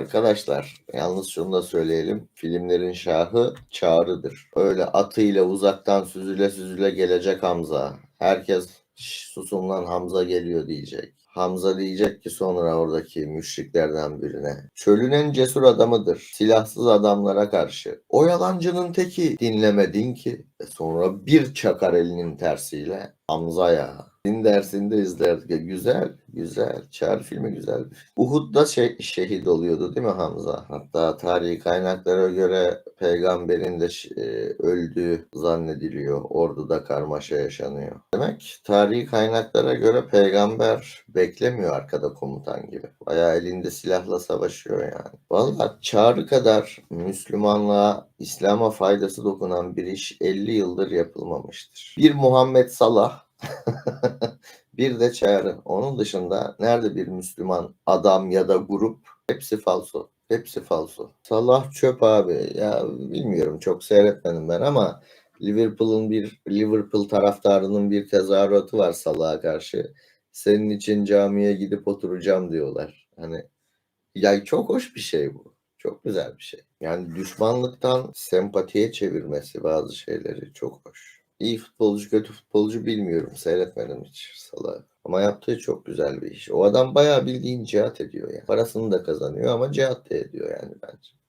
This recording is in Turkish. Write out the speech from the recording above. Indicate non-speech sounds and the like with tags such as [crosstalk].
Arkadaşlar yalnız şunu da söyleyelim. Filmlerin şahı Çağrı'dır. Öyle atıyla uzaktan süzüle süzüle gelecek Hamza. Herkes "Şş, susun lan Hamza geliyor diyecek. Hamza diyecek ki sonra oradaki müşriklerden birine. Çölün en cesur adamıdır. Silahsız adamlara karşı. O yalancının teki dinlemedin ki. E sonra bir çakar elinin tersiyle. Hamza ya. Din dersinde izlerdik. Güzel, güzel. Çağrı filmi güzel. Uhud'da şey, şehit oluyordu değil mi Hamza? Hatta tarihi kaynaklara göre peygamberin de e, öldüğü zannediliyor. Orduda karmaşa yaşanıyor. Demek tarihi kaynaklara göre peygamber beklemiyor arkada komutan gibi. Bayağı elinde silahla savaşıyor yani. Vallahi çağrı kadar Müslümanlığa, İslam'a faydası dokunan bir iş 50 yıldır yapılmamıştır. Bir Muhammed Salah [laughs] bir de çağrı. Onun dışında nerede bir Müslüman adam ya da grup hepsi falso. Hepsi falso. Salah çöp abi. Ya bilmiyorum çok seyretmedim ben ama Liverpool'un bir Liverpool taraftarının bir tezahüratı var Salah'a karşı. Senin için camiye gidip oturacağım diyorlar. Hani ya çok hoş bir şey bu. Çok güzel bir şey. Yani düşmanlıktan sempatiye çevirmesi bazı şeyleri çok hoş. İyi futbolcu kötü futbolcu bilmiyorum. Seyretmedim hiç Salah'ı. Ama yaptığı çok güzel bir iş. O adam bayağı bildiğin cihat ediyor yani. Parasını da kazanıyor ama cihat da ediyor yani bence.